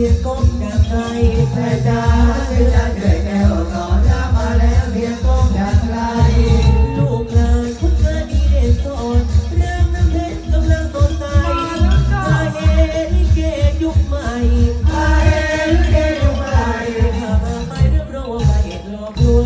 สียงก้มดังไกลแม่จ้าแม่จ้าเหนื่อยแก้วต่อหน้มาแล้วเสียก้มดังไกลลูกหลานคุณเธอดีเด่นสอนเรื่องน้ำเพชรกำลังสนใจมาเอลิเกยุคใหม่มาเอลิเกยุคใหม่ถ้ามาไม่เรื่องโรคไปเห็นหลอกลว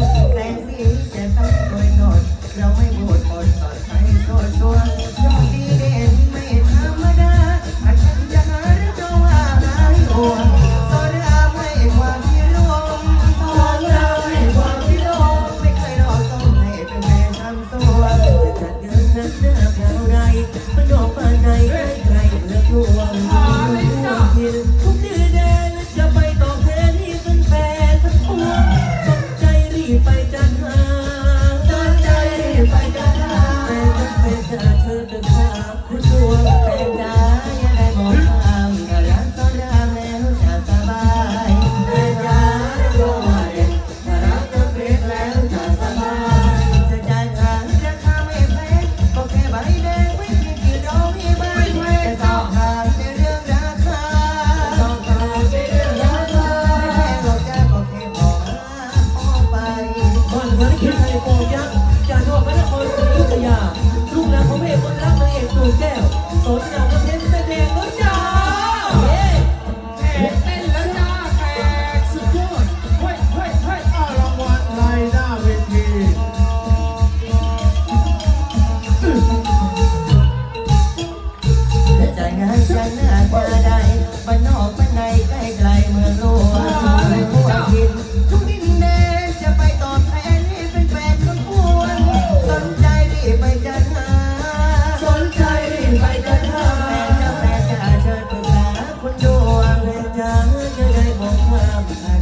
สนอย่างประเทศแสดงแล้วจ้าแขกเต้นแล้วจ้าแขกสุดยอดเฮ้ยเฮ้ยเฮ้ยรางวัลไรหน้เวทีเดี๋ยใจงานฉันหน้าตาใบ้านนอกบ้านในใกล้ไกลเมืองหลวงไม่รู้วหิด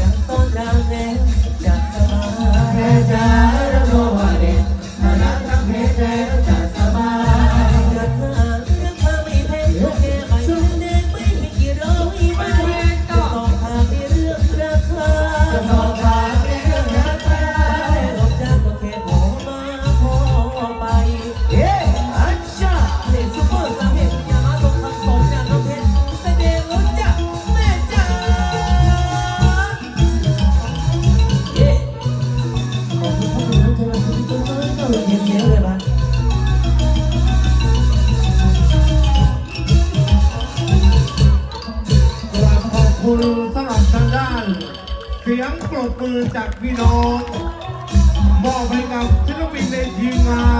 ดังต้นดังแรงจากสมาแม่จ้า คุณสำหรับทางด้าน เสียงปรบมือจากพี่น้องมอบให้กับศิลปินในทีมงาน